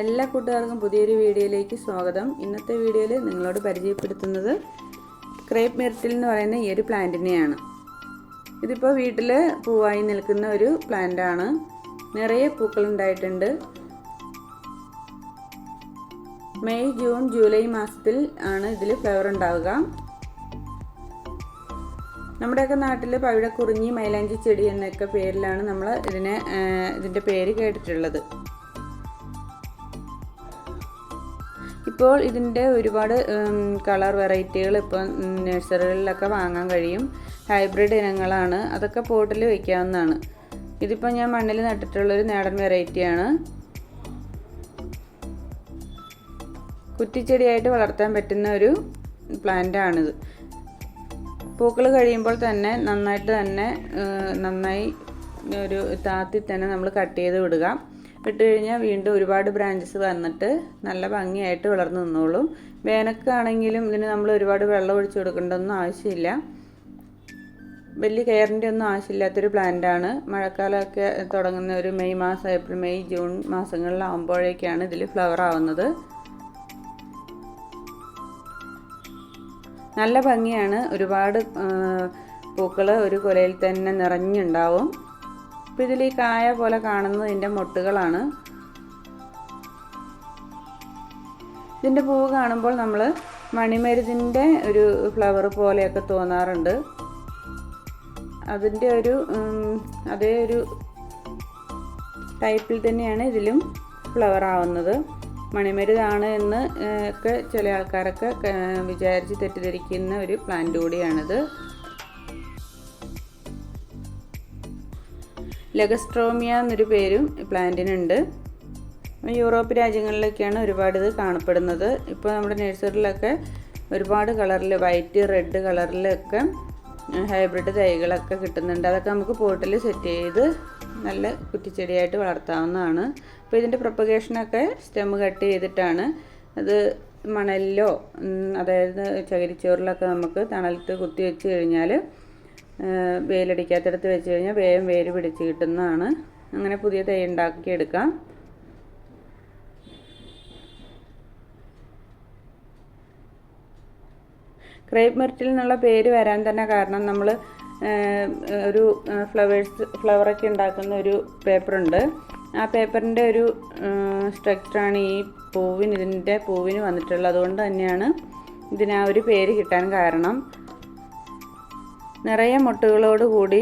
എല്ലാ കൂട്ടുകാർക്കും പുതിയൊരു വീഡിയോയിലേക്ക് സ്വാഗതം. ഇന്നത്തെ വീഡിയോയിൽ നിങ്ങളോട് പരിചയപ്പെടുത്തുന്നത് ക്രേപ്പ് മെറിറ്റിൽ എന്ന് പറയുന്ന ഈ ഒരു പ്ലാന്റിനെയാണ്. ഇതിപ്പോൾ വീട്ടിൽ പൂവായി നിൽക്കുന്ന ഒരു പ്ലാന്റാണ്. നിറയെ പൂക്കൾ ഉണ്ടായിട്ടുണ്ട് മെയ് ജൂൺ ജൂലൈ മാസത്തിൽ ആണ് ഇതിൽ ഫ്ലവർ ഉണ്ടാവുക. നമ്മുടെയൊക്കെ നാട്ടിൽ പവിഴക്കുറിഞ്ഞി മൈലാഞ്ചി ചെടി എന്നൊക്കെ പേരിലാണ് നമ്മൾ ഇതിനെ ഇതിന്റെ പേര് കേട്ടിട്ടുള്ളത്. ഇപ്പോൾ ഇതിന്റെ ഒരുപാട് കളർ വെറൈറ്റികൾ ഇപ്പോൾ നഴ്സറികളിലൊക്കെ വാങ്ങാൻ കഴിയും. ഹൈബ്രിഡ് ഇനങ്ങളാണ്. അതൊക്കെ പോട്ടിൽ വയ്ക്കാവുന്നതാണ് ഇതിപ്പോൾ ഞാൻ മണ്ണിൽ നട്ടിട്ടുള്ളൊരു നേടൻ വെറൈറ്റിയാണ്. കുറ്റിച്ചെടിയായിട്ട് വളർത്താൻ പറ്റുന്ന ഒരു പ്ലാന്റാണിത്. പൂക്കൾ കഴിയുമ്പോൾ തന്നെ നന്നായിട്ട് തന്നെ നന്നായി ഒരു താത്തി തന്നെ നമ്മൾ കട്ട് ചെയ്ത് വിടുക. ഇട്ട് കഴിഞ്ഞാൽ വീണ്ടും ഒരുപാട് ബ്രാഞ്ചസ് വന്നിട്ട് നല്ല ഭംഗിയായിട്ട് വളർന്നു നിന്നോളും. വേനൽക്കാണെങ്കിലും ഇതിന് നമ്മൾ ഒരുപാട് വെള്ളം ഒഴിച്ചു കൊടുക്കേണ്ടതൊന്നും ആവശ്യമില്ല. വലിയ കെയറിന്റെ ഒന്നും ആവശ്യമില്ലാത്തൊരു പ്ലാന്റാണ് മഴക്കാലമൊക്കെ തുടങ്ങുന്ന ഒരു മെയ് മാസം ഏപ്രിൽ മെയ് ജൂൺ മാസങ്ങളിലാവുമ്പോഴേക്കാണ് ഇതിൽ ഫ്ലവർ ആവുന്നത്. നല്ല ഭംഗിയാണ്. ഒരുപാട് പൂക്കൾ ഒരു കൊലയിൽ തന്നെ നിറഞ്ഞുണ്ടാവും. അപ്പോൾ ഇതിൽ ഈ കായ പോലെ കാണുന്നത് ഇതിന്റെ മൊട്ടുകളാണ്. ഇതിന്റെ പൂവ് കാണുമ്പോൾ നമ്മൾ മണിമരുതിന്റെ ഒരു ഫ്ലവർ പോലെയൊക്കെ തോന്നാറുണ്ട്. അതിന്റെ ഒരു അതേ ഒരു ടൈപ്പിൽ തന്നെയാണ് ഇതിലും ഫ്ലവർ ആവുന്നത്. മണിമരുതാണ് എന്ന് ഒക്കെ ചില ആൾക്കാരൊക്കെ വിചാരിച്ച് തെറ്റിദ്ധരിക്കുന്ന ഒരു പ്ലാന്റ് കൂടിയാണിത്. ലെഗസ്ട്രോമിയ എന്നൊരു പേരും പ്ലാന്റിനുണ്ട്. യൂറോപ്പ് രാജ്യങ്ങളിലൊക്കെയാണ് ഒരുപാട് ഇത് കാണപ്പെടുന്നത്. ഇപ്പോൾ നമ്മുടെ നഴ്സറിയിലൊക്കെ ഒരുപാട് കളറിൽ വൈറ്റ് റെഡ് കളറിലൊക്കെ ഹൈബ്രിഡ് തൈകളൊക്കെ കിട്ടുന്നുണ്ട്. അതൊക്കെ നമുക്ക് പോട്ടിൽ സെറ്റ് ചെയ്ത് നല്ല കുറ്റിച്ചെടിയായിട്ട് വളർത്താവുന്നതാണ്. അപ്പോൾ ഇതിന്റെ പ്രൊപ്പഗേഷനൊക്കെ സ്റ്റെം കട്ട് ചെയ്തിട്ടാണ്. അത് മണലിലോ അതായത് ചകിരിച്ചോറിലൊക്കെ നമുക്ക് തണലത്ത് കുത്തി വെച്ച് കഴിഞ്ഞാൽ വേലടിക്കാത്തടത്ത് വെച്ച് കഴിഞ്ഞാൽ വേഗം വേര് പിടിച്ച് കിട്ടുന്നതാണ്. അങ്ങനെ പുതിയ തൈ ഉണ്ടാക്കിയെടുക്കാം. ക്രേപ്പ് മെർട്ടിൽ എന്നുള്ള പേര് വരാൻ തന്നെ കാരണം നമ്മൾ ഒരു ഫ്ലവേഴ്സ് ഫ്ലവറൊക്കെ ഉണ്ടാക്കുന്ന ഒരു പേപ്പറുണ്ട്. ആ പേപ്പറിന്റെ ഒരു സ്ട്രക്ചറാണ് ഈ പൂവിന് ഇതിന്റെ പൂവിന് വന്നിട്ടുള്ളത്. അതുകൊണ്ട് തന്നെയാണ് ഇതിന് ആ ഒരു പേര് കിട്ടാൻ കാരണം. നിറയെ മുട്ടുകളോട് കൂടി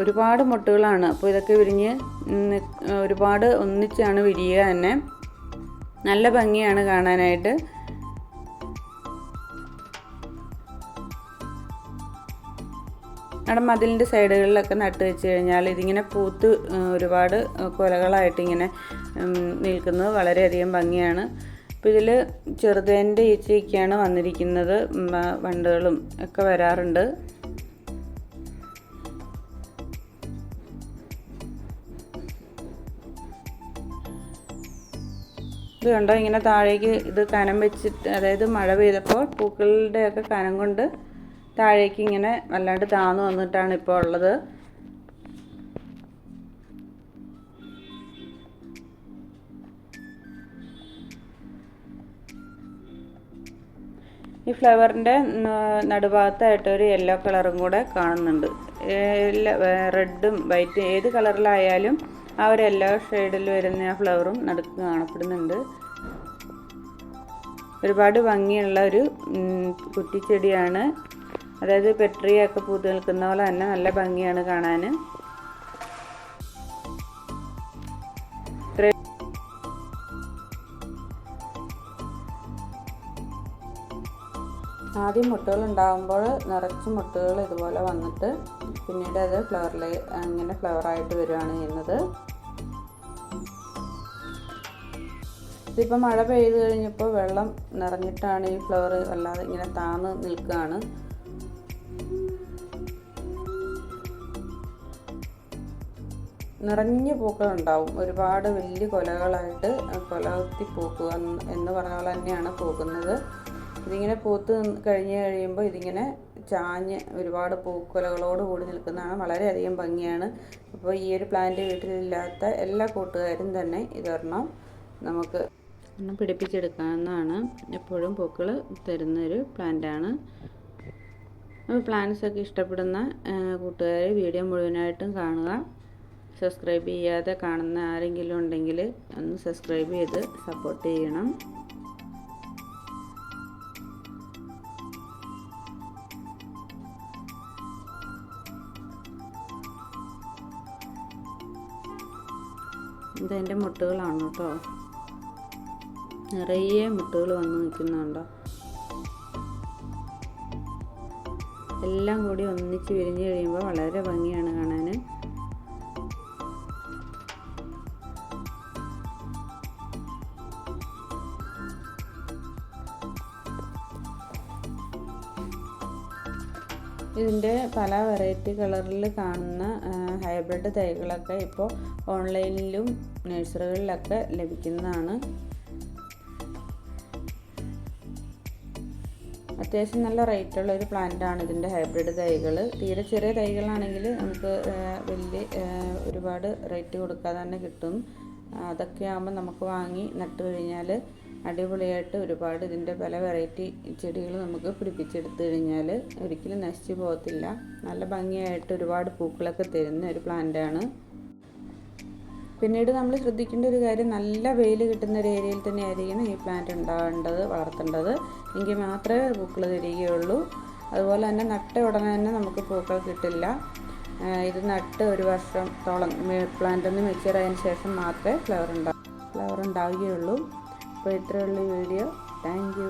ഒരുപാട് മുട്ടുകളാണ്. അപ്പോൾ ഇതൊക്കെ വിരിഞ്ഞ് ഒരുപാട് ഒന്നിച്ചാണ് വിരിയുക തന്നെ. നല്ല ഭംഗിയാണ് കാണാനായിട്ട്. നമ്മുടെ മതിലിന്റെ സൈഡുകളിലൊക്കെ നട്ട് വെച്ച് കഴിഞ്ഞാൽ ഇതിങ്ങനെ പൂത്ത് ഒരുപാട് കൊലകളായിട്ട് ഇങ്ങനെ നിൽക്കുന്നത് വളരെയധികം ഭംഗിയാണ്. അപ്പോൾ ഇതിൽ ചെറുതേന്റെ ഈച്ചയൊക്കെയാണ് വന്നിരിക്കുന്നത്. വണ്ടുകളും ഒക്കെ വരാറുണ്ട്. ഇത് കണ്ടോ? ഇങ്ങനെ താഴേക്ക് ഇത് കനം വെച്ചിട്ട് അതായത് മഴ പെയ്തപ്പോൾ പൂക്കളുടെയൊക്കെ കനം കൊണ്ട് താഴേക്ക് ഇങ്ങനെ വല്ലാണ്ട് താന്നു വന്നിട്ടാണ് ഇപ്പോൾ ഉള്ളത്. ഈ ഫ്ലവറിന്റെ നടുഭാഗത്തായിട്ട് ഒരു യെല്ലോ കളറും കൂടെ കാണുന്നുണ്ട്. റെഡും വൈറ്റും ഏത് കളറിലായാലും ആ ഒരു എല്ലാ ഷെയ്ഡിൽ വരുന്ന ആ ഫ്ലവറും നടുക്ക് കാണപ്പെടുന്നുണ്ട്. ഒരുപാട് ഭംഗിയുള്ള ഒരു കുറ്റിച്ചെടിയാണ്. അതായത് പെട്രിയൊക്കെ പൂത്തു നിൽക്കുന്ന പോലെ തന്നെ നല്ല ഭംഗിയാണ് കാണാൻ. ആദ്യം മുട്ടുകൾ ഉണ്ടാകുമ്പോൾ നിറച്ച് മുട്ടുകൾ ഇതുപോലെ വന്നിട്ട് പിന്നീട് അത് ഫ്ലവറിൽ അങ്ങനെ ഫ്ലവറായിട്ട് വരികയാണ് ചെയ്യുന്നത്. ഇതിപ്പോൾ മഴ പെയ്തു കഴിഞ്ഞപ്പോൾ വെള്ളം നിറഞ്ഞിട്ടാണ് ഈ ഫ്ലവർ വല്ലാതെ ഇങ്ങനെ താന്ന് നിൽക്കുകയാണ് നിറഞ്ഞ പൂക്കളുണ്ടാവും. ഒരുപാട് വലിയ കൊലകളായിട്ട് കൊലകുത്തി പൂക്കുക എന്ന് പറഞ്ഞ പോലെ തന്നെയാണ് പൂക്കുന്നത്. ഇതിങ്ങനെ പൂത്ത് കഴിഞ്ഞ് കഴിയുമ്പോൾ ഇതിങ്ങനെ ചാഞ്ഞ് ഒരുപാട് പൂക്കൊലകളോട് കൂടി നിൽക്കുന്നതാണ് വളരെയധികം ഭംഗിയാണ്. അപ്പോൾ ഈ ഒരു പ്ലാന്റ് വീട്ടിലില്ലാത്ത എല്ലാ കൂട്ടുകാരും തന്നെ ഇതൊരെണ്ണം നമുക്ക് ഒന്ന് പിടിപ്പിച്ചെടുക്കാവുന്നതാണ്. എപ്പോഴും പൂക്കൾ തരുന്നൊരു പ്ലാന്റാണ്. അപ്പോൾ പ്ലാന്റ്സ് ഒക്കെ ഇഷ്ടപ്പെടുന്ന കൂട്ടുകാർ വീഡിയോ മുഴുവനായിട്ടും കാണുക. സബ്സ്ക്രൈബ് ചെയ്യാതെ കാണുന്ന ആരെങ്കിലും ഉണ്ടെങ്കിൽ ഒന്ന് സബ്സ്ക്രൈബ് ചെയ്ത് സപ്പോർട്ട് ചെയ്യണം. ഇതെന്റെ മുട്ടുകളാണ് കേട്ടോ. നിറയെ മുട്ടുകൾ വന്ന് നിൽക്കുന്നുണ്ടോ? എല്ലാം കൂടി ഒന്നിച്ച് വിരിഞ്ഞ് കഴിയുമ്പോൾ വളരെ ഭംഗിയാണ് കാണാൻ ഇതിന്റെ പല വെറൈറ്റി കളറിൽ കാണുന്ന ഹൈബ്രിഡ് തൈകളൊക്കെ ഇപ്പോൾ ഓൺലൈനിലും നഴ്സറികളിലൊക്കെ ലഭിക്കുന്നതാണ്. അത്യാവശ്യം നല്ല റേറ്റുള്ള ഒരു ആണ് ഇതിന്റെ ഹൈബ്രിഡ് തൈകൾ. തീരെ ചെറിയ തൈകളാണെങ്കിൽ നമുക്ക് വലിയ ഒരുപാട് റേറ്റ് കൊടുക്കാതെ തന്നെ കിട്ടും. അതൊക്കെ ആകുമ്പോൾ നമുക്ക് വാങ്ങി നട്ട് കഴിഞ്ഞാൽ അടിപൊളിയായിട്ട് ഒരുപാട് ഇതിന്റെ പല വെറൈറ്റി ചെടികൾ നമുക്ക് പിടിപ്പിച്ചെടുത്തു കഴിഞ്ഞാൽ ഒരിക്കലും നശിച്ചു പോകത്തില്ല. നല്ല ഭംഗിയായിട്ട് ഒരുപാട് പൂക്കളൊക്കെ തരുന്ന ഒരു പ്ലാന്റാണ് പിന്നീട് നമ്മൾ ശ്രദ്ധിക്കേണ്ട ഒരു കാര്യം നല്ല വെയിൽ കിട്ടുന്ന ഒരു ഏരിയയിൽ തന്നെ ആയിരിക്കണം ഈ പ്ലാന്റ് ഉണ്ടാകേണ്ടത് വളർത്തേണ്ടത്. എങ്കിൽ മാത്രമേ പൂക്കൾ തരികയുള്ളൂ. അതുപോലെ തന്നെ നട്ട ഉടനെ തന്നെ നമുക്ക് പൂക്കൾ കിട്ടില്ല. ഇത് നട്ട് ഒരു വർഷത്തോളം പ്ലാന്റ് ഒന്ന് മെച്ചൂർ ആയതിനു ശേഷം മാത്രമേ ഫ്ലവർ ഉണ്ടാവും ഫ്ലവർ ഉണ്ടാവുകയുള്ളൂ. അപ്പോൾ ഇത്രയുള്ള വീഡിയോ താങ്ക്